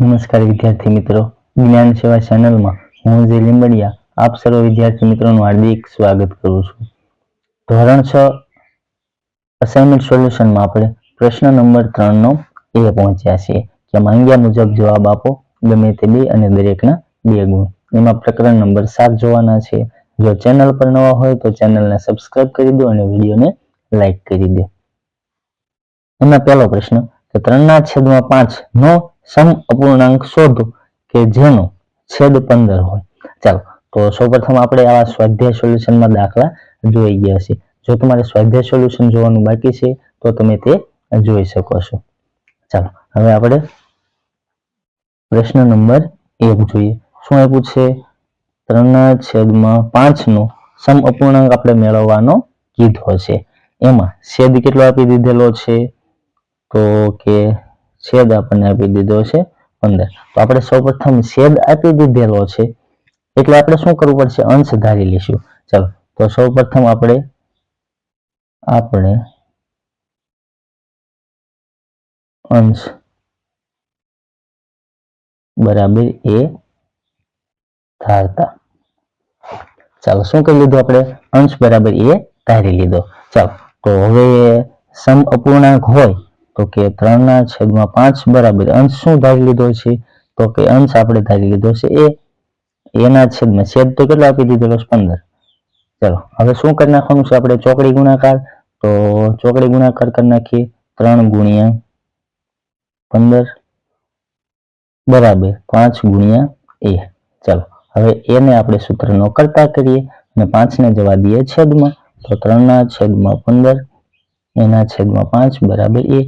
નમસ્કાર વિદ્યાર્થી મિત્રો. જ્ઞાન સેવા ચેનલમાં હું જે લીંબડિયા, આપ સર્વ વિદ્યાર્થી મિત્રોનું હાર્દિક સ્વાગત કરું છું. ધોરણ છ અસાઇનમેન્ટ સોલ્યુશનમાં આપણે પ્રશ્ન નંબર ત્રણનો એ પહોંચ્યા છીએ. કે માંગ્યા મુજબ જવાબ આપો. ગમે તે બે અને દરેકના બે ગુણ. એમાં પ્રકરણ નંબર સાત જોવાના છે. જો ચેનલ પર નવા હોય તો ચેનલને સબસ્ક્રાઇબ કરી દો અને વિડીયોને લાઈક કરી દો. એમાં પહેલો પ્રશ્ન કે ત્રણના છેદમાં પાંચ નો સમ અપૂર્ણાંક શોધો કે જેનો છેદ પંદર હોય. ચાલો, તો સૌપ્રથમ આપણે આવા સ્વાધ્યાય સોલ્યુશનમાં દાખલા જોઈ ગયા છે. જો તમારે સ્વાધ્યાય સોલ્યુશન જોવાનું બાકી છે, તો તમે તે જોઈ શકો છો. ચાલો, હવે આપણે પ્રશ્ન નંબર એક જોઈએ. શું આપ્યું છે? ત્રણ છેદમાં પાંચનો સમ અપૂર્ણાંક આપણે મેળવવાનો કીધો છે. એમાં છેદ કેટલો આપી દીધેલો છે? તો કે છેદ આપણને આપી દીધો છે પંદર. તો આપણે સૌપ્રથમ છેદ આપી દીધેલો છે. એટલે આપણે શું કરવું પડશે? અંશ ધારી લઈશું. ચાલો, તો સૌપ્રથમ આપણે આપણે અંશ બરાબર એ ધારતા. ચાલો, શું કરી લીધું આપણે? અંશ બરાબર એ ધારી લીધો. ચાલો, તો હવે સમ અપૂર્ણાંક હોય તો કે ત્રણના છેદમાં પાંચ બરાબર અંશ શું ધારી લીધો છે? તો કે અંશ આપણે ધારી લીધો છે એ, એના છેદમાં છેદ તો કેટલો આપી દીધેલો છે પંદર. ચલો, હવે શું કરી નાખવાનું છે આપણે? ચોકડી ગુણાકાર. તો ચોકડી ગુણાકાર કરી નાખીએ. ત્રણ ગુણ્યા પંદર બરાબર પાંચ ગુણ્યા એ. ચાલો, હવે એને આપણે સૂત્રનો કરતા કરીએ અને પાંચને જવા દઈએ છેદમાં. તો ત્રણના છેદમાં પંદર, એના છેદમાં પાંચ બરાબર એ.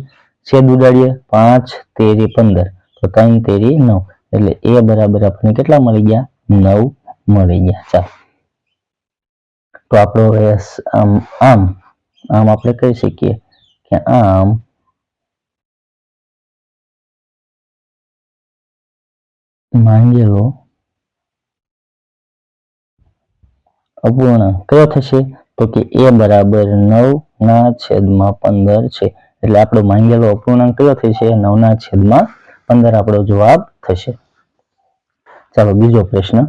છેદ ઉડાડીએ પાંચ, તેરી, પંદર. તો ત્રણ, તેરી, નવ. એટલે એ બરાબર આપણને કેટલા મળી ગયા? નવ મળી ગયા. ચાલો. તો આપણો આમ આમ. આમ આપણે કહી શકીએ કે આમ માંગેલો અપૂર્ણાંક. કયો થશે? તો કે એ બરાબર નવ ના છેદમાં પંદર છે. એટલે આપણો માંગેલો અપૂર્ણાંક કયો થશે? નવના છેદમાં પંદર આપણો જવાબ થશે. ચાલો, બીજો પ્રશ્ન.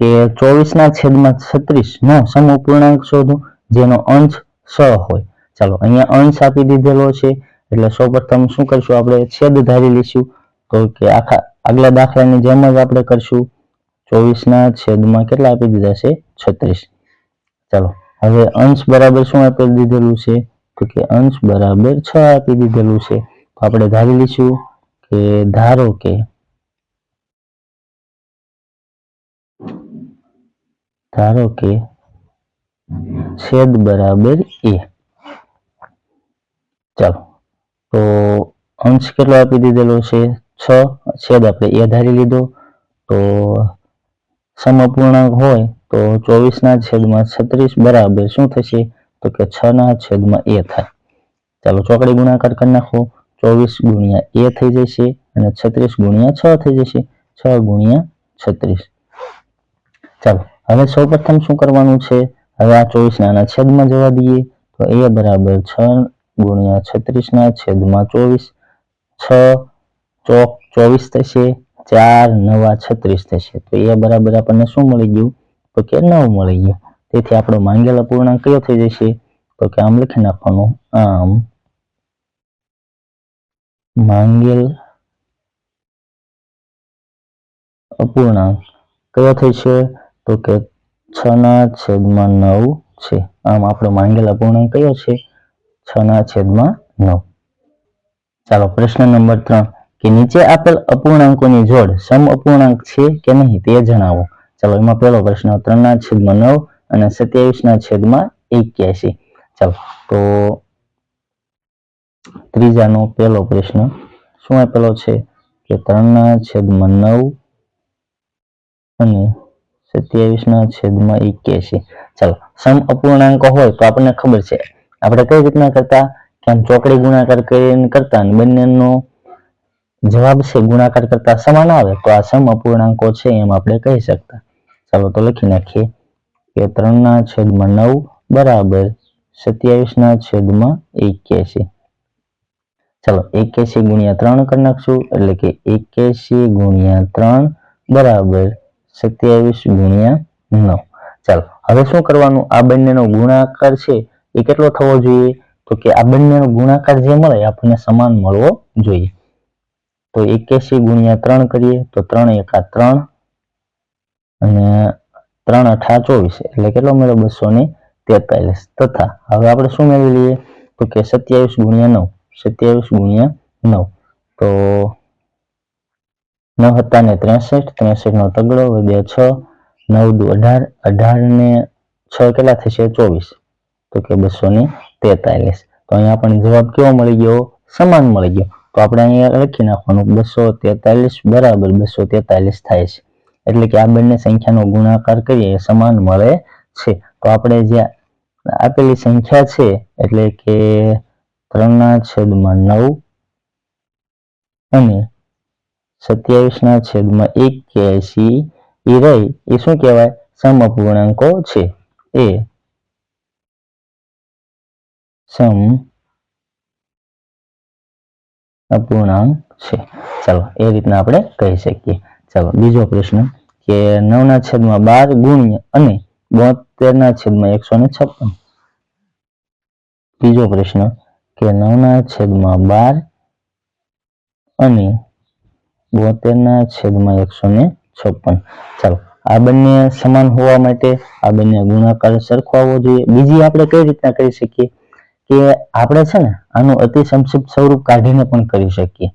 કે ચોવીસ ના છેદમાં છત્રીસ નો સમઅપૂર્ણાંક શોધો, જેનો અંશ સ હોય. ચાલો, અહીંયા અંશ આપી દીધેલો છે. એટલે સૌપ્રથમ શું કરશું આપણે? છેદ ધારી લઈશું. તો કે આખા, આગલા દાખલાની જેમ જ આપણે કરશું. ચોવીસ ના છેદમાં કેટલા આપી દીધા છે? છત્રીસ. ચાલો, હવે અંશ બરાબર શું આપી દીધેલું છે? તો કે અંશ બરાબર છ આપી દીધેલું છે. તો આપણે ધારી લઈશું કે ધારો કે ધારો કે છેદ બરાબર એ. ચાલો, તો અંશ કેટલો આપી દીધેલો છે? છ. છેદ આપણે એ ધારી લીધો. તો સમઅપૂર્ણાંક હોય તો ચોવીસ ના છેદમાં છત્રીસ બરાબર શું થશે? તો કે છ ના છેદમાં એ થાય. ચાલો ચોકડી ગુણાકાર કરી નાખો. ચોવીસ ગુણ્યા એ થઈ જશે અને છત્રીસ ગુણ્યા છ થઈ જશે. છ ગુણ્યા છત્રીસ. ચાલો, હવે સૌપ્રથમ શું કરવાનું છે? હવે આ ચોવીસ નાના છેદમાં જવા દઈએ. તો એ બરાબર છ ગુણ્યા છત્રીસ ના છેદમાં ચોવીસ. છ ચોક ચોવીસ થશે. ચાર નવા છત્રીસ થશે. તો એ બરાબર આપણને શું મળી ગયું? તો કે નવ મળી ગયું. તેથી આપણો માંગેલો પૂર્ણાંક કયો થઈ જશે? તો કે આમ લખી નાખવાનું, આમ માંગેલ અપૂર્ણાંક કયો થશે તો કે છ ના છેદમાં નવ છે. આમ આપણો માંગેલ અપૂર્ણાંક કયો છે? છ ના છેદમાં નવ. ચાલો, પ્રશ્ન નંબર ત્રણ. કે નીચે આપેલ અપૂર્ણાંકોની જોડ સમ અપૂર્ણાંક છે કે નહીં તે જણાવો. ચાલો, એમાં પહેલો પ્રશ્ન, ત્રણ ના છેદમાં નવ અને સત્યાવીસ ના છેદમાં એક્યાસી. ચાલો, તો ત્રીજાનો પહેલો પ્રશ્ન, શું આપેલો છે કે ત્રણ ના છેદમાં નવ અને સત્યાવીસ ના છેદમાં એક્યાસી? ચાલો, સમ અપૂર્ણાંક હોય તો આપણને ખબર છે. આપણે કઈ રીતના કરતા? કે આમ ચોકડી ગુણાકાર કરીને કરતા અને બંનેનો જવાબ છે ગુણાકાર કરતા સમાન આવે, તો આ સમ અપૂર્ણાંકો છે એમ આપણે કહી શકતા. ચાલો, તો લખી નાખીએ. કે ત્રણ ના છેદમાં નવ બરાબર સત્યાવીસ ના છેદમાં એક્યાસી. ચલો એક્યાસી ગુણ્યા ત્રણ કરી નાખશું, એટલે કે એક્યાસી ગુણ્યા ત્રણ બરાબર સત્યાવીસ ગુણ્યા નવ. ચાલો, હવે શું કરવાનું? આ બંનેનો ગુણાકાર છે એ કેટલો થવો જોઈએ? તો કે આ બંનેનો ગુણાકાર જે મળે આપણને સમાન મળવો જોઈએ. તો એક્યાસી ગુણ્યા ત્રણ કરીએ તો ત્રણ એકા ત્રણ અને ત્રણ અઠા ચોવીસ, એટલે કેટલો મળ્યો? બસો ને તેતાલીસ. તથા, હવે આપણે શું મેળવી લઈએ? તો કે સત્યાવીસ ગુણ્યા નવ, સત્યાવીસ ગુણ્યા નવ. તો નવ હતા ને ત્રેસઠ ત્રેસઠ નો તગડો વધ્યા છ, નવ દુ અઢાર અઢાર ને છ કેટલા થશે? ચોવીસ. તો કે બસો ને તેતાલીસ. તો અહીંયા આપણને જવાબ કેવો મળી ગયો? સમાન મળી ગયો. તો આપણે અહીંયા લખી નાખવાનું. બસો તેતાલીસ બરાબર બસો તેતાલીસ થાય છે. એટલે કે આ બંને સંખ્યાનો ગુણાકાર કરીએ સમાન મળે છે. તો આપણે જે આપેલી સંખ્યા છે, એટલે કે ત્રણના છેદમાં નવ અને સત્યાવીસના છેદમાં એક્યાસી, એ રહી, એ શું કહેવાય? સમઅપૂર્ણાંકો છે. એ સમ અપૂર્ણાંક છે. ચાલો, એ રીતના આપણે કહી શકીએ. ચાલો, બીજો પ્રશ્ન કે નવના છેદમાં બાર ગુણ્યા અને બોતેરના છેદમાં એકસો ને છપ્પન. બીજો પ્રશ્ન કે નવના છેદમાં બાર અને બોતેરના છેદમાં એકસો ને છપ્પન. ચાલો, આ બંને સમાન હોવા માટે આ બંને ગુણાકાર સરખો આવવો જોઈએ. બીજી આપણે કઈ રીતના કરી શકીએ? કે આપણે છે ને આનું અતિ સંક્ષિપ્ત સ્વરૂપ કાઢીને પણ કરી શકીએ.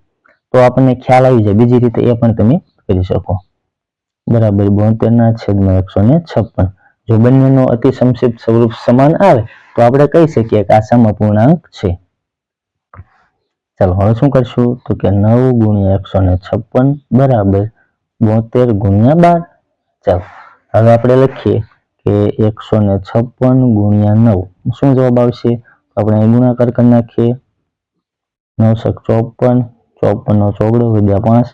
તો આપણને ખ્યાલ આવી જાય. બીજી રીતે એ પણ તમે કરી શકો. બરાબર, બોતેરના છેદમાં એકસો ને છપ્પન. જો બંનેનો અતિ સંક્ષિપ્ત સ્વરૂપ સમાન આવે, તો આપણે કહી શકીએ કે આ સમઅપૂર્ણાંક છે. ચાલો, હવે શું કરશું? તો કે નવ ગુણ્યા એકસો ને છપ્પન બરાબર બોતેર ગુણ્યા બાર. ચાલો, હવે આપણે લખીએ કે એકસો ને છપ્પન ગુણ્યા નવ. શું જવાબ આવશે? આપણે ગુણાકાર કરી નાખીએ. નવસો ચોપન ચોપન નો ચોગડો વિદ્યા પાંચ.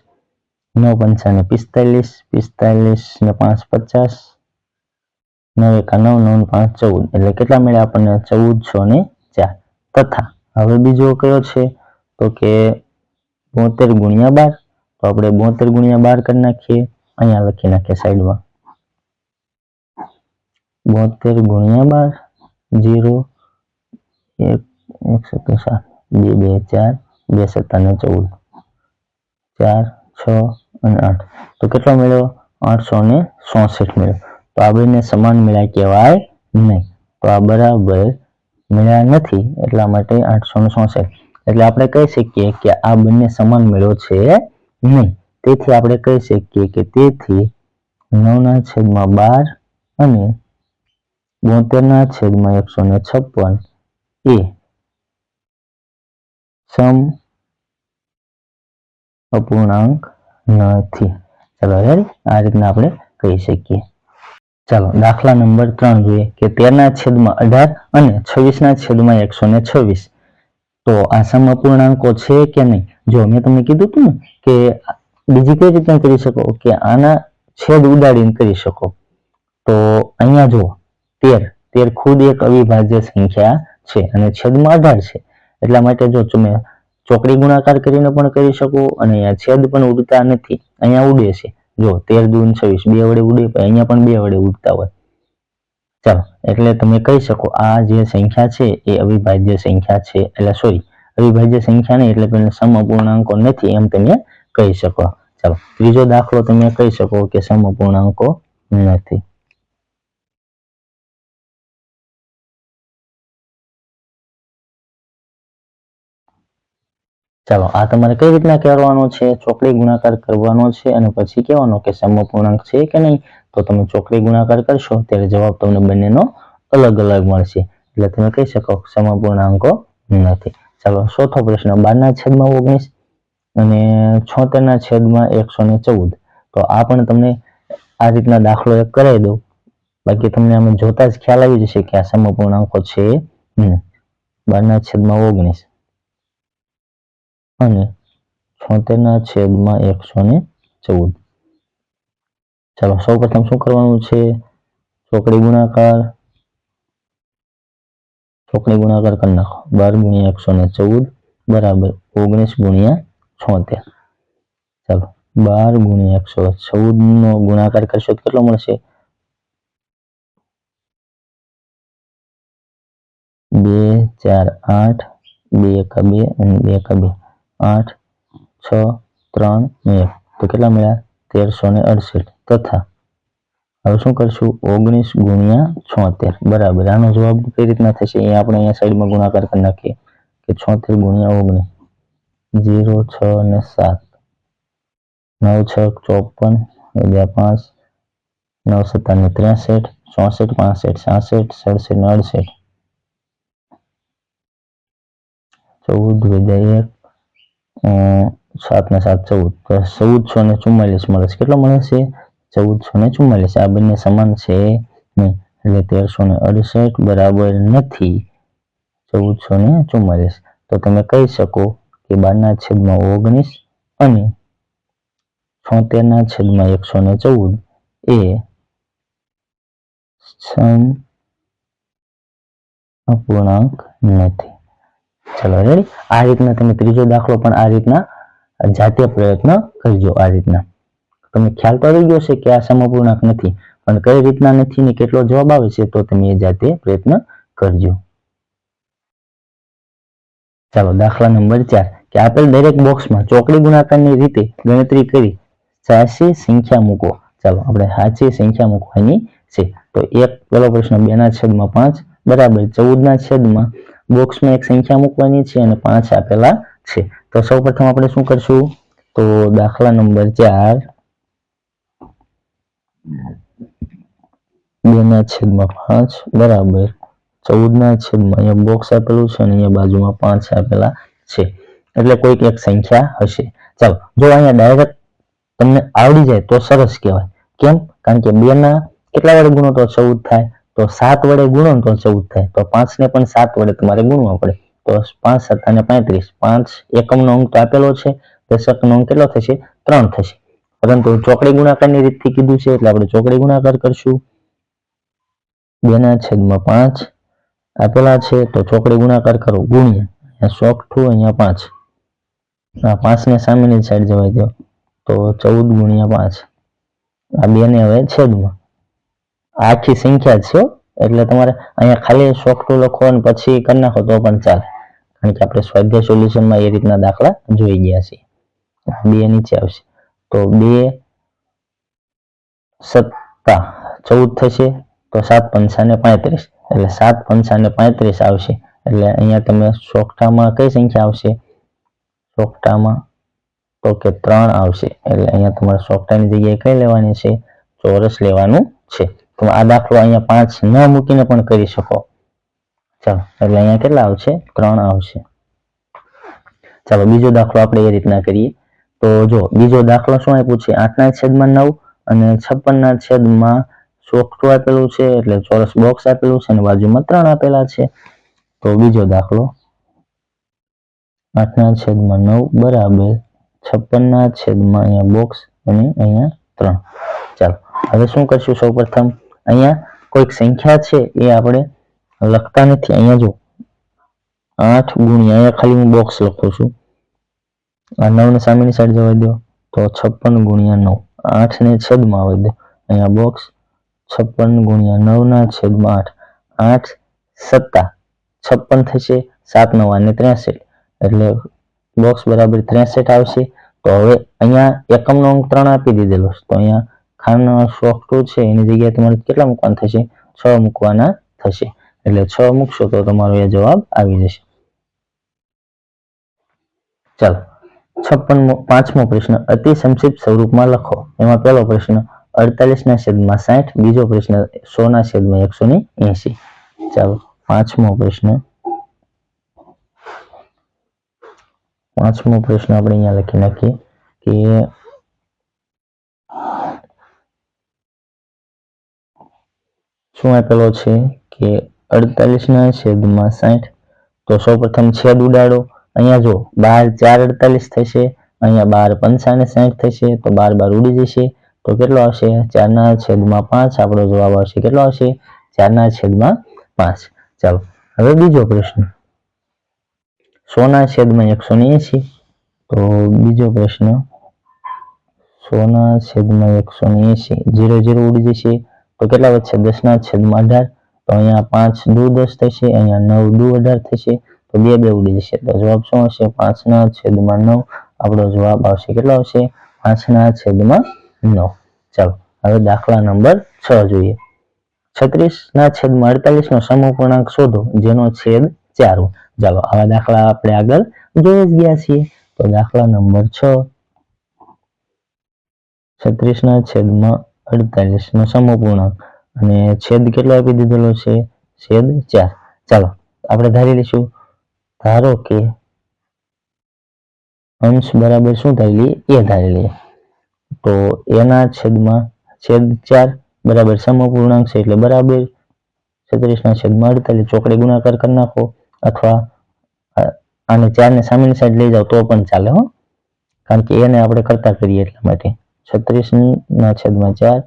નવ પંચાને પિસ્તાલીસ પિસ્તાલીસ ને પાંચ પચાસ નવ એકા નવ નવ પાંચ ચૌદ એટલે કેટલા મળ્યા આપણને? ચૌદસો ને ચાર. તથા, હવે બીજો કયો છે? તો કે બોતેર ગુણ્યા બાર, તો આપણે બોતેર ગુણ્યા બાર કરી નાખીએ. અહીંયા લખી નાખીએ સાઈડમાં. બોતેર ગુણ્યા બાર, જીરો, એક એક સત્તર સાત, બે બે, ચાર, બે સત્તા ને ચૌદ. ચાર, છ અને આઠ. તો કેટલો મેળવ્યો આઠસો ને ચોસઠ મેળવ્યો તો આ બંને સમાન મેળા કહેવાય નહીં. તો આ બરાબર મેળ્યા નથી, એટલા માટે આઠસો ને ચોસઠ એટલે આપણે કહી શકીએ કે આ બંને સમાન મેળો છે નહીં. તેથી આપણે કહી શકીએ કે તેથી નવના છેદમાં બાર અને બોતેરના છેદમાં એકસો ને છપ્પન એ સમ અપૂર્ણાંક નથી. ચલો આ રીતના આપણે કહી શકીએ. ચાલો, દાખલા નંબર ત્રણ જોઈએ કે તેરના છેદમાં અઢાર અને છવ્વીસના છેદમાં એકસો ને છવ્વીસ. તો આ સમઅપૂર્ણાંકો છે કે નહીં? જો મેં તમને કીધું હતું ને કે બીજી કઈ રીતના કરી શકો? કે આના છેદ ઉડાડીને કરી શકો. તો અહીંયા જુઓ, તેર. તેર ખુદ એક અવિભાજ્ય સંખ્યા છે અને છેદમાં અઢાર છે. એટલા માટે જો તમે ચોકડી ગુણાકાર કરીને પણ કરી શકો અને અહીંયા છેદ પણ ઉડતા નથી. અહીંયા ઉડે છે. જો તેર દૂન છવ્વીસ, બે વડે ઉડે અહીંયા પણ બે વડે ઉડતા હોય. ચાલો, એટલે તમે કહી શકો આ જે સંખ્યા છે એ અવિભાજ્ય સંખ્યા છે. એટલે સોરી અવિભાજ્ય સંખ્યા નહીં, એટલે પેલા સમઅપૂર્ણાંકો નથી એમ તમે કહી શકો. ચાલો, ત્રીજો દાખલો તમે કહી શકો કે સમઅપૂર્ણાંકો નથી. ચાલો, આ તમારે કઈ રીતના કરવાનો છે? ચોકડી ગુણાકાર કરવાનો છે અને પછી કહેવાનો કે સમપૂર્ણાંક છે કે નહીં? તો તમે ચોકડી ગુણાકાર કરશો, ત્યારે જવાબ તમને બંનેનો અલગ અલગ મળશે. એટલે તમે કહી શકો સમપૂર્ણાંકો નથી. ચાલો, ચોથો પ્રશ્ન, બારના છેદમાં ઓગણીસ અને છોતેરના છેદમાં એકસો ને ચૌદ. તો આ પણ તમને આ રીતના દાખલો એક કરાવી દઉં. બાકી તમને આમાં જોતા જ ખ્યાલ આવી જશે કે આ સમપૂર્ણાંકો છે બારના છેદમાં ઓગણીસ. અને છોતેરના છેદમાં એકસો ને ચૌદ. ચાલો સૌ પ્રથમ શું કરવાનું છે? ચોકડી ગુણાકાર. ચોકડી ગુણાકાર કરી નાખો. બાર ગુણ્યા એકસો ને ચૌદ બરાબર ઓગણીસ ગુણ્યા છોતેર. ચાલો, બાર ગુણ્યા એકસો ચૌદ નો ગુણાકાર કરશો કેટલો મળશે? બે, ચાર, આઠ, બે એકા બે અને બે એકા બે. આઠ છ ત્રણ ને એક તો કેટલા મળ્યા તેરસો ને અડસઠ તથા હવે શું કરશું ઓગણીસ ગુણ્યા છોતેર બરાબર આનો જવાબ કઈ રીતના થશે એ આપણે અહીંયા સાઈડમાં ગુણાકાર કરી નાખીએ કે છોતેર ગુણ્યા ઓગણીસ જીરો છ ને સાત નવ છ ચોપન અગિયાર પાંચ નવ સત્તા ને ત્રેસઠ ચોસઠ પાસઠ સાસઠ સડસઠ ને અડસઠ ચૌદ વિદ્યા એક સાત ને સાત ચૌદ. તો ચૌદસો ને ચુમ્માલીસ મળે છે. કેટલો મળે છે? ચૌદસો ને ચુમ્માલીસ. આ બંને સમાન છે નહીં એટલે તેરસો ને અડસઠ બરાબર નથી. ચૌદસો ને ચુમ્માલીસ. તો તમે કહી શકો કે બારના છેદમાં ઓગણીસ અને છોતેરના છેદમાં એકસો ને ચૌદ એ અપૂર્ણાંક નથી. ચલો રેડી આ રીતના તમે ત્રીજો દાખલો પણ આ રીતના જાતે પ્રયત્ન કરજો આ રીતના. તમને ખ્યાલ તો આવી ગયો છે કે આ સમપૂર્ણાંક નથી, પણ કઈ રીતના નથી ને કેટલો જવાબ આવે છે તો તમે એ જાતે પ્રયત્ન કરજો. ચાલો, દાખલા નંબર ચાર, કે આપેલ દરેક બોક્સમાં ચોકડી ગુણાકારની રીતે ગણતરી કરી સાચી સંખ્યા મૂકો. ચાલો, આપણે સાચી સંખ્યા મૂકવાની છે. તો એક પેલો પ્રશ્ન બે ના છેદમાં પાંચ, બરાબર ચૌદ ના છેદમાં બોક્સમાં એક સંખ્યા મૂકવાની છે અને પાંચ આપેલા છે. તો સૌ પ્રથમ આપણે શું કરશું? તો દાખલા નંબર ચાર. બે ના છેદમાં પાંચ, બરાબર. ચૌદ ના છેદમાં અહીંયા બોક્સ આપેલું છે અને અહીંયા બાજુમાં પાંચ આપેલા છે. એટલે કોઈક એક સંખ્યા હશે. ચાલો, જો અહીંયા ડાયરેક્ટ તમને આવડી જાય તો સરસ કહેવાય. કેમ? કારણ કે બે ના કેટલા વડે ગુણો તો ચૌદ થાય? તો સાત વડે ગુણો તો ચૌદ થાય. તો પાંચ ને પણ સાત વડે તમારે ગુણવા પડે. તો પાંચ સત્તા ને પાંત્રીસ. પાંચ એકમનો અંક તો આપેલો છે. દશકનો અંક કેટલો થશે? ત્રણ થશે. પરંતુ ચોકડી ગુણાકારની રીતથી કીધું છે એટલે આપણે ચોકડી ગુણાકાર કરશું. બે ના છેદમાં પાંચ આપેલા છે. તો ચોકડી ગુણાકાર કરો. ગુણ્યા. અહીંયા ચોકઠું અહીંયા પાંચ. આ પાંચ ને સામેની સાઈડ જવાય દો. તો ચૌદ ગુણ્યા પાંચ. આ બે ને હવે છેદમાં. આખી સંખ્યા જ છે એટલે તમારે અહીંયા ખાલી સોફ્ટું લખો અને પછી કરી નાખો તો પણ ચાલે. કારણ કે આપણે સ્વાધ્યાય સોલ્યુશનમાં એ રીતના દાખલા જોઈ ગયા છીએ. બે નીચે આવશે. તો બે સત્તા ચૌદ થશે, તો સાત પંચાને પાંત્રીસ. એટલે સાત પંચાને પાંત્રીસ આવશે. એટલે અહીંયા તમે સોગઠામાં કઈ સંખ્યા આવશે? સોગઠામાં તો કે ત્રણ આવશે. એટલે અહીંયા તમારે સોગઠાની જગ્યાએ કઈ લેવાની છે? ચોરસ લેવાનું છે. તો આ દાખલો અહીંયા પાંચ ન મૂકીને પણ કરી શકો. ચાલો, એટલે અહીંયા કેટલા આવશે? ત્રણ આવશે. ચાલો, બીજો દાખલો આપણે એ રીતના કરીએ. તો જો, બીજો દાખલો શું આપ્યું છે? આઠના છેદમાં નવ અને છપ્પનના છેદમાં ચોકઠું આપેલું છે, એટલે ચોરસ બોક્સ આપેલું છે અને બાજુમાં ત્રણ આપેલા છે. તો બીજો દાખલો. આઠના છેદમાં નવ બરાબર છપ્પનના છેદમાં અહીંયા બોક્સ અને અહીંયા ત્રણ. ચાલો, હવે શું કરશું સૌ પ્રથમ અહીંયા કોઈક સંખ્યા છે એ આપણે લખતા નથી. અહીંયા જો આઠ ગુણ્યા, અહીંયા ખાલી હું બોક્સ લખું છું. આ નવ ને સામેની સાઈડ જવા દો, તો છપ્પન ગુણ્યા નવ. આઠ ને છેદમાં આવી દો. અહીંયા બોક્સ છપ્પન ગુણ્યા નવ ના છેદમાં આઠ. આઠ સત્તા. છપ્પન થશે સાત નવ અને ત્રેસઠ. એટલે બોક્સ બરાબર ત્રેસઠ આવશે. તો હવે અહીંયા એકમનો અંક ત્રણ આપી દીધેલો તો અહીંયા ખાન ટુ છે, એની જગ્યાએ તમારે કેટલા મૂકવાના થશે? છ મૂકવાના થશે. એટલે છ મૂકશો તો તમારો એ જવાબ આવી જશે. ચાલો છપ્પન પાંચમો પ્રશ્ન અતિ સંક્ષિપ્ત સ્વરૂપમાં લખો. એમાં પહેલો પ્રશ્ન અડતાલીસ ના છેદમાં સાઠ, બીજો પ્રશ્ન સો ના છેદમાં એકસો ને એસી ચાલો, પાંચમો પ્રશ્ન. પાંચમો પ્રશ્ન આપણે અહીંયા લખી નાખીએ કે શું આપેલો છે કે અડતાલીસ ના છેદમાં સાઠ? તો સૌ પ્રથમ છેદ ઉડાડો. અહીંયા જો બાર ચાર અડતાલીસ થશે, અહીંયા બાર પંચાને સાઠ થશે, તો બાર બાર ઉડી જશે. તો કેટલો આવશે? ચારના છેદમાં પાંચ. આપણો જવાબ આવશે કેટલો આવશે? ચારના છેદમાં પાંચ. ચાલો, હવે બીજો પ્રશ્ન. સોના છેદમાં એકસો ને એસી તો બીજો પ્રશ્ન. સોના છેદમાં એકસો ને એસી જીરો જીરો ઉડી જશે. તો કેટલા વધશે દસના છેદમાં અઢાર. તો અહીંયા પાંચ દુ દસ થશે. અહીંયા નવ દુ અઢાર થશે. તો બે બે ઉડી જશે. તો જવાબ શું હશે પાંચના છેદમાં નવ. આપણો જવાબ આવશે કેટલો આવશે? પાંચના છેદમાં નવ. ચાલો, હવે દાખલા નંબર છ જોઈએ. છત્રીસ ના છેદમાં અડતાલીસ નો સમૂહપૂર્ણાંક શોધો. જેનો છેદ ચાર ચાલો, આવા દાખલા આપણે આગળ જોઈ જ ગયા છીએ. તો દાખલા નંબર છ. છત્રીસ ના છેદમાં અડતાલીસ નો સમપૂર્ણાંક અને છેદ કેટલો આપી દીધેલો છે? છેદ ચાર. ચાલો, આપણે ધારી લઈશું. ધારો કે અંશ બરાબર શું ધારી લઈએ? એ ધારી લઈએ. તો એના છેદમાં છેદ ચાર બરાબર સમપૂર્ણાંક છે એટલે બરાબર છત્રીસ ના છેદમાં અડતાલીસ. ચોકડી ગુણાકાર કરી નાખો. અથવા આને ચાર ને સામેની સાઈડ લઈ જાઓ તો પણ ચાલે હો. કારણ કે એને આપણે કરતા કરીએ એટલા માટે. છત્રીસ ના છેદમાં ચાર.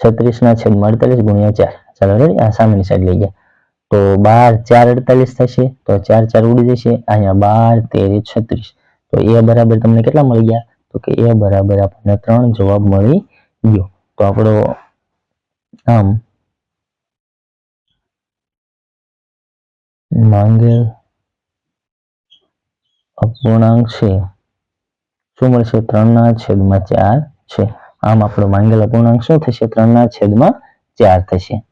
છત્રીસ ના છેદમાં અડતાલીસ ગુણ્યા ચાર. ચાલો રેડી આ સામેની સાઈડ લઈ ગયા. તો બાર, ચાર, અડતાલીસ થશે. તો ચાર ચાર ઉડી જશે. અહીંયા બાર, તેર છત્રીસ. તો એ બરાબર તમને કેટલા મળી ગયા? તો કે એ બરાબર આપણને ત્રણ જવાબ મળી ગયો. તો આપણો આમ માંગેલ અપૂર્ણાંક છે. શું મળશે? ત્રણના છેદમાં ચાર છે. આમ આપણો માંગેલો પૂર્ણાંક શું થશે? ત્રણના છેદમાં ચાર થશે.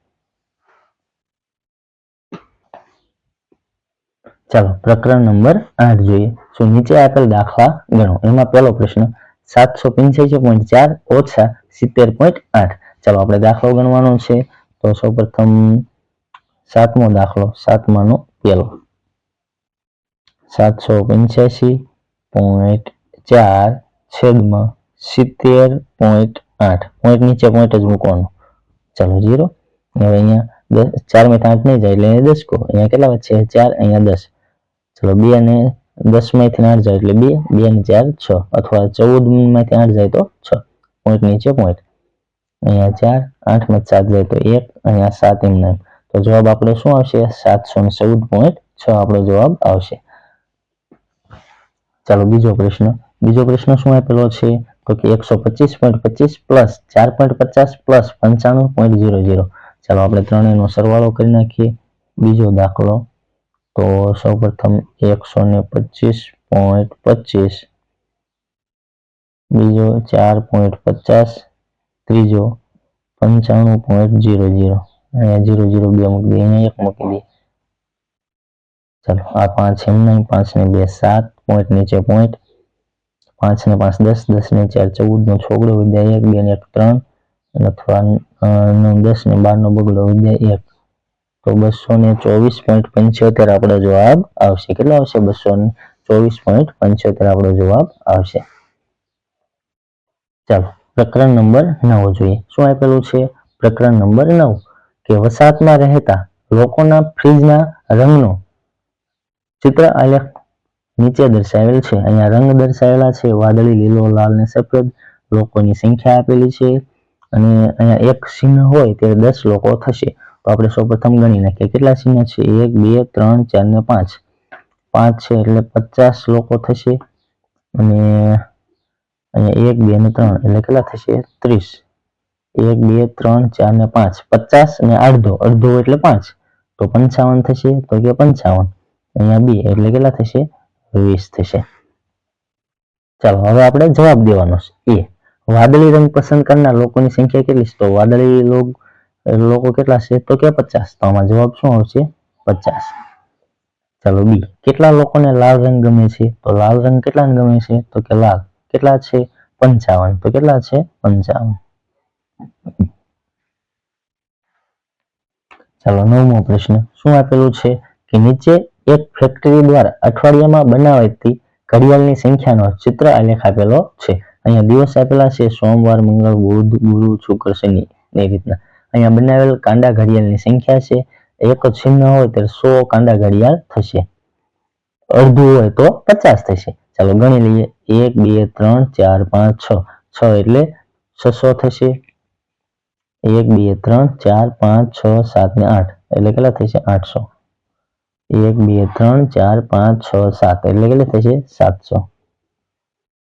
ચાલો, પ્રકરણ નંબર આઠ જોઈએ. શું નીચે આપેલ દાખલા ગણો? એમાં પહેલો પ્રશ્ન, સાતસો પંચ્યાસી પોઈન્ટ ચાર ઓછા સિત્તેર પોઈન્ટ આઠ. ચાલો, આપણે દાખલો ગણવાનો છે. તો સૌપ્રથમ સાતમો દાખલો, સાતમાનો પહેલો. સાતસો પંચ્યાસી પોઈન્ટ ચાર છેદમાં સિત્તેર પોઈન્ટ આઠ. પોઈન્ટ નીચે પોઈન્ટ જ મૂકવાનો. ચાલો જીરો હવે અહીંયા દસ, ચારમાંથી આઠ નહીં જાય એટલે અહીંયા દસ કહો. અહીંયા કેટલા વચ્ચે ચાર, અહીંયા દસ. ચલો બે અને દસમાંથી આઠ જાય એટલે બે બે અને ચાર છ. અથવા ચૌદમાંથી આઠ જાય તો છ. પોઈન્ટ નીચે પોઈન્ટ. અહીંયા ચાર, આઠમાં સાત જાય તો એક, અહીંયા સાત એમ નામ. તો જવાબ આપણો શું આવશે? સાતસો ને ચૌદ પોઈન્ટ છ આપણો જવાબ આવશે. ચાલો બીજો પ્રશ્ન. બીજો પ્રશ્ન શું આપેલો છે? તો કે એકસો પચીસ પોઈન્ટ પચીસ પ્લસ ચાર પોઈન્ટ પચાસ પ્લસ પંચાણું પોઈન્ટ ઝીરો ઝીરો ચાલો આપણે ત્રણેયનો સરવાળો કરી નાખીએ. બીજો દાખલો. તો સૌપ્રથમ એકસો ને પચીસ પોઈન્ટ પચીસ. બીજો ચાર પોઈન્ટ પચાસ. ત્રીજો પંચાણું પોઈન્ટ ઝીરો ઝીરો અહીંયા ઝીરો ઝીરો બે મૂકી દઈએ, અહીંયા એક મૂકી દઈએ. ચાલો, આ પાંચ એમ નહીં, પાંચ ને બે સાત પોઈન્ટ નીચે પોઈન્ટ પાંચ ને પાંચ, દસ દસ ને ચાર, ચૌદ નો છોકરો વિદ્યા એક, બે ને એક, ત્રણ અથવા દસ ને બાર નો બગલો વિદ્યા એક. તો બસો ને ચોવીસ પોઈન્ટ પંચોતેર આપણો જવાબ આવશે. કેટલો આવશે? બસો ને ચોવીસ પોઈન્ટ પંચોતેર આપણો જવાબ આવશે. ચાલો, પ્રકરણ નંબર નવ જોઈએ. શું આપેલું છે? પ્રકરણ નંબર નવ, કે વસાહતમાં રહેતા લોકોના ફ્રીજના રંગનો ચિત્ર આલેખ નીચે દર્શાવેલ છે. અહીંયા રંગ દર્શાવેલા છે. વાદળી, લીલો, લાલ ને સફેદ લોકોની સંખ્યા આપેલી છે. અને અહીંયા એક ચિહ્ન હોય ત્યારે દસ લોકો થશે. તો આપણે સૌપ્રથમ ગણી નાખીએ. કેટલા ચિહ્ન છે? એક, બે, ત્રણ, ચાર ને પાંચ. પાંચ છે એટલે પચાસ લોકો થશે. અને અહીંયા એક, બે ને ત્રણ. એટલે કેટલા થશે? ત્રીસ. એક, બે, ત્રણ, ચાર ને પાંચ. પચાસ અને અડધો. અડધો એટલે પાંચ. તો પંચાવન થશે. તો કે પંચાવન. અહીંયા બે. એટલે કેટલા થશે? વીસ થશે. ચાલો, હવે આપણે જવાબ દેવાનો છે. એ, વાદળી રંગ પસંદ કરનાર લોકોની સંખ્યા કેટલી છે? તો વાદળી લોકો કેટલા છે? તો કે પચાસ. તો આમાં જવાબ શું આવશે? પચાસ. ચાલો, બી, કેટલા લોકોને લાલ રંગ ગમે છે? તો લાલ રંગ કેટલાને ગમે છે? તો કે લાલ. કેટલા છે? પંચાવન. તો કેટલા છે? પંચાવન. ચાલો, નવમો પ્રશ્ન. શું આપેલું છે? કે નીચે એક ફેક્ટરી દ્વારા અઠવાડિયામાં બનાવાતી ઘડિયાળની સંખ્યાનો ચિત્ર આલેખ આપેલો છે. અહીંયા દિવસ આપેલા છે, સોમવાર, મંગળ, બુધ, ગુરુ, શુક્ર, શનિ એ રીતના. અહીંયા બનાવેલ કાંડા ઘડિયાળની સંખ્યા છે. એક ચિહ્ન હોય ત્યારે સો કાંડા ઘડિયાળ થશે. અડધું હોય તો પચાસ થશે. ચાલો ગણી લઈએ. એક, બે, ત્રણ, ચાર, પાંચ, છ. છ એટલે છસો થશે. એક, બે, ત્રણ, ચાર, પાંચ, છ, સાત ને આઠ. એટલે કેટલા થશે? આઠસો. એક બે ત્રણ ચાર પાંચ છ સાત એટલે કેટલી થશે? સાતસો.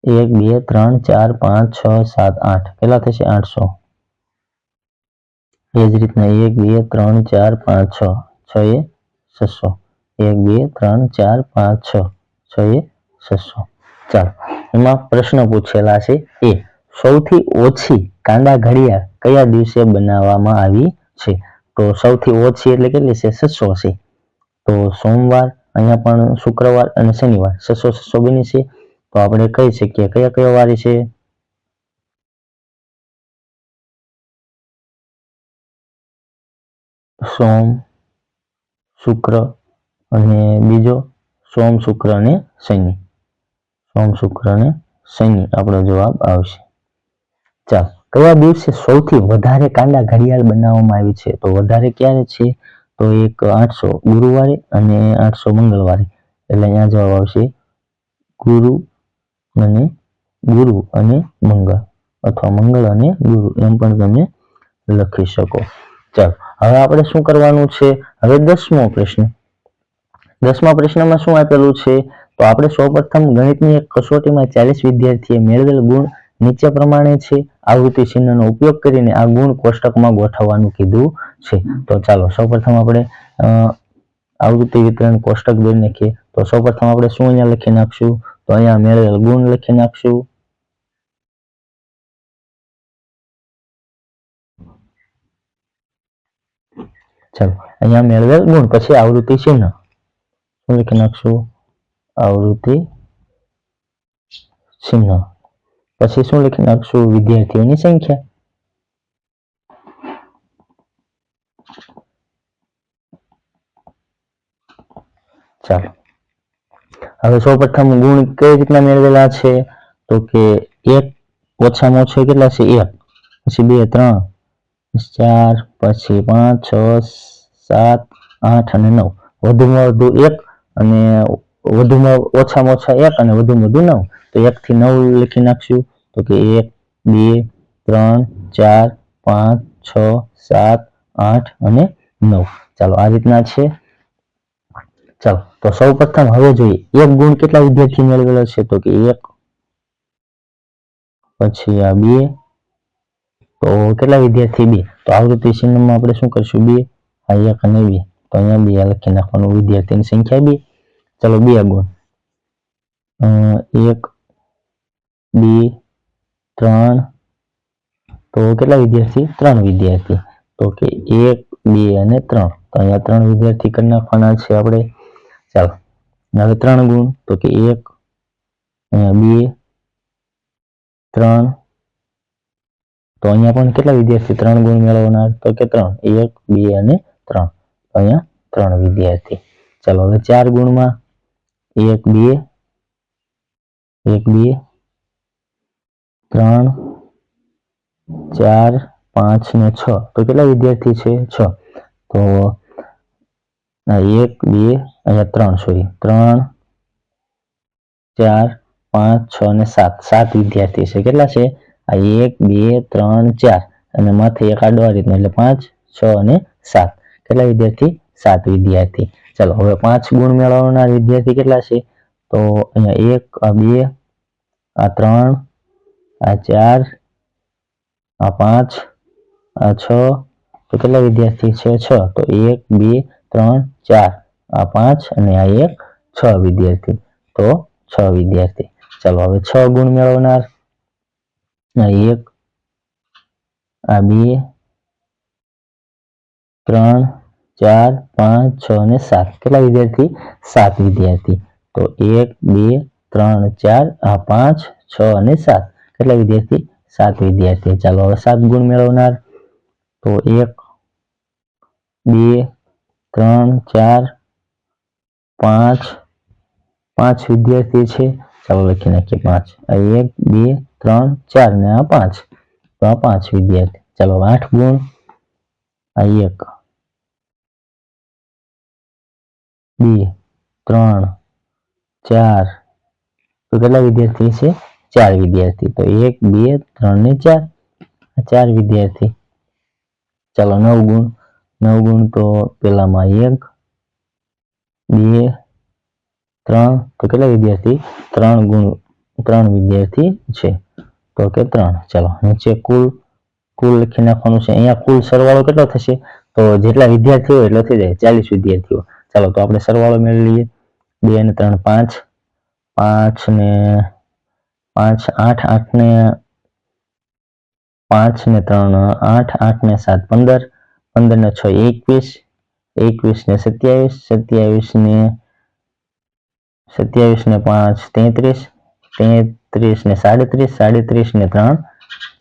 એક બે ત્રણ ચાર પાંચ છ સાત આઠ, કેટલા થશે? આઠસો. એ જ રીતના એક બે ત્રણ ચાર પાંચ છ છ એ છસો. એક બે ત્રણ ચાર પાંચ છ છ એ છસો. ચાલો, એમાં પ્રશ્ન પૂછેલા છે. એ, સૌથી ઓછી કાંડા ઘડિયાળ કયા દિવસે બનાવવામાં આવી છે? તો સૌથી ઓછી એટલે કેટલી છે? છસો છે. તો સોમવાર, અહીંયા પણ શુક્રવાર અને શનિવાર. છસો છસો છે. તો આપણે કહી શકીએ કયા કયા વારે છે? સોમ, શુક્ર અને બીજો સોમ, શુક્ર અને શનિ. સોમ, શુક્ર અને શનિ આપણો જવાબ આવશે. ચાલો, કયા દિવસે સૌથી વધારે કાંડા ઘડિયાળ બનાવવામાં આવી છે? તો વધારે ક્યારે છે? તો એક આઠસો ગુરુવારે અને આઠસો મંગળવારે. એટલે અહીંયા જવાબ આવશે ગુરુ અને ગુરુ અને મંગળ અથવા મંગળ અને ગુરુ એમ પણ તમે લખી શકો. ચાલો, હવે આપણે શું કરવાનું છે? હવે દસમો પ્રશ્ન. દસમા પ્રશ્નમાં શું આપેલું છે? તો આપણે સૌપ્રથમ ગણિતની એક કસોટીમાં ચાલીસ વિદ્યાર્થીએ મેળવેલ ગુણ નીચે પ્રમાણે છે. આવૃત્તિ ચિહ્નનો ઉપયોગ કરીને આ ગુણ કોષ્ટકમાં ગોઠવવાનું કીધું છે. તો ચાલો, સૌપ્રથમ આપણે આવૃત્તિ વિતરણ કોષ્ટક દોરી નાખીએ. તો સૌપ્રથમ આપણે શું અહીંયા લખી નાખશું? તો અહીંયા મેળવેલ ગુણ લખી નાખશું. ચાલો, અહીંયા મેળવેલ ગુણ, પછી આવૃત્તિ ચિહ્ન. શું લખી નાખશું? આવૃત્તિ ચિહ્ન. પછી શું લખી નાખશું? વિદ્યાર્થીઓની સંખ્યા. ચાલો. હવે સૌપ્રથમ ગુણ કઈ રીતના મેળવેલા છે? તો કે એક ઓછામાં ઓછો કેટલા છે? એક. પછી બે, ત્રણ. ચાર, પછી પાંચ, છ, સાત, આઠ અને નવ. વધુમાં વધુ એક અને વધુમાં ઓછામાં ઓછા એક અને વધુમાં વધુ નવ. તો એક થી નવ લખી નાખશું. તો કે એક, બે, ત્રણ, ચાર, પાંચ, છ, સાત, આઠ અને નવ. ચાલો, આ રીતના છે. ચાલો, તો સૌ પ્રથમ હવે જોઈએ, એક ગુણ કેટલા વિદ્યાર્થી મેળવેલો છે? તો કે એક, પછી આ બે, તો કેટલા વિદ્યાર્થી? બે. તો આવૃત્તિ ચિહ્નમાં આપણે શું કરશું? બે. આ એક અને બે. તો અહીંયા બે લખી નાખવાનું વિદ્યાર્થીની સંખ્યા બે. ચાલો, બે ગુણ. એક બે ત્રણ તો કેટલા વિદ્યાર્થી ત્રણ વિદ્યાર્થી તો કે એક બે અને ત્રણ તો અહીંયા ત્રણ વિદ્યાર્થી કરી નાખવાના છે આપણે ચાલો હવે ત્રણ ગુણ તો કે એક અહીંયા બે ત્રણ તો અહીંયા પણ કેટલા વિદ્યાર્થી ત્રણ ગુણ મેળવનાર તો કે ત્રણ એક બે અને ત્રણ તો અહીંયા ત્રણ વિદ્યાર્થી ચાલો હવે ચાર ગુણમાં એક બે એક બે ત્રણ, ચાર, પાંચ ને છ. તો કેટલા વિદ્યાર્થી છે? છ. તો એક, બે, અહીંયા ત્રણ સોરી ત્રણ, ચાર, પાંચ, છ અને સાત. સાત વિદ્યાર્થી છે. કેટલા છે? આ એક, બે, ત્રણ, ચાર. અને માથે એક આડવા રીતનો. એટલે પાંચ, છ અને સાત. કેટલા વિદ્યાર્થી? સાત વિદ્યાર્થી. ચલો, હવે પાંચ ગુણ મેળવનાર વિદ્યાર્થી કેટલા છે? તો અહીંયા એક, આ બે, આ ત્રણ આ ચાર, આ પાંચ, આ છ, તો કેટલા વિદ્યાર્થી છે? છ. તો એક, બે, ત્રણ, ચાર. આ પાંચ અને આ એક છ વિદ્યાર્થી. તો છ વિદ્યાર્થી. ચાલો હવે છ ગુણ મેળવનાર. આ એક, આ બે, ત્રણ, ચાર, પાંચ, છ અને સાત. કેટલા વિદ્યાર્થી? સાત વિદ્યાર્થી. તો એક, બે, ત્રણ, ચાર, આ પાંચ, છ અને સાત. કેટલા વિદ્યાર્થી? સાત વિદ્યાર્થી. ચાલો હવે સાત ગુણ મેળવનાર. તો એક, બે, ત્રણ, ચાર, પાંચ પાંચ વિદ્યાર્થી છે. ચાલો લખી નાખીએ પાંચ. આ એક, બે, ત્રણ, ચાર ને આ પાંચ. તો આ પાંચ વિદ્યાર્થી. ચાલો હવે આઠ ગુણ. આ એક, બે, ત્રણ, ચાર. તો કેટલા વિદ્યાર્થી છે? ચાર વિદ્યાર્થી. તો એક, બે, ત્રણ ને ચાર. ચાર વિદ્યાર્થી. ચાલો, નવ ગુણ. નવ ગુણ તો પેલામાં એક, બે, ત્રણ. તો કેટલા વિદ્યાર્થી? ત્રણ ગુણ, ત્રણ વિદ્યાર્થી છે. તો કે ત્રણ. ચાલો, નીચે કુલ કુલ લખી નાખવાનું છે. અહીંયા કુલ સરવાળો કેટલો થશે? તો જેટલા વિદ્યાર્થીઓ એટલો થઈ જાય. ચાલીસ વિદ્યાર્થીઓ ચાલો, તો આપણે સરવાળો મેળવી લઈએ. બે અને ત્રણ, પાંચ. પાંચ ને પાંચ, આઠ આઠ ને પાંચ ને ત્રણ, આઠ આઠ ને સાત, પંદર પંદર ને છ, એકવીસ એકવીસ ને સત્યાવીસ સત્યાવીસ ને સત્યાવીસ ને પાંચ, તેત્રીસ તેત્રીસ ને સાડત્રીસ સાડત્રીસ ને ત્રણ,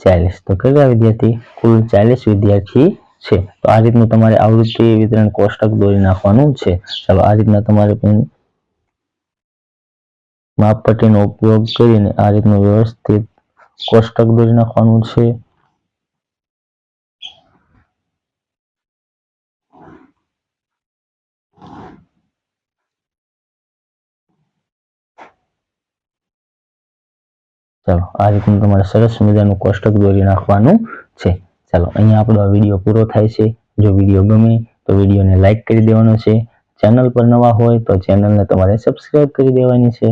ચાલીસ. તો કેટલા વિદ્યાર્થી? કુલ ચાલીસ વિદ્યાર્થી છે. તો આ રીતનું તમારે આવૃત્તિ વિતરણ કોષ્ટક દોરી નાખવાનું છે. ચાલો, આ રીતના તમારે પણ માપપટ્ટીનો ઉપયોગ કરીને આ રીતનું વ્યવસ્થિત કોષ્ટક દોરી નાખવાનું છે. ચાલો, આ રીતનું તમારે સરસ મજાનું કોષ્ટક દોરી નાખવાનું છે. ચાલો, અહીંયા આપણો આ વીડિયો પૂરો થાય છે. જો વીડિયો ગમે તો વિડીયોને લાઇક કરી દેવાનો છે. ચેનલ પર નવા હોય તો ચેનલને તમારે સબસ્ક્રાઇબ કરી દેવાની છે.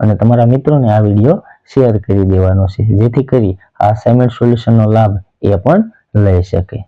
અને તમારા મિત્રોને આ વીડિયો શેર કરી દેવાનો છે, જેથી કરી આ અસાઇનમેન્ટ સોલ્યુશનનો લાભ એ પણ લઈ શકે.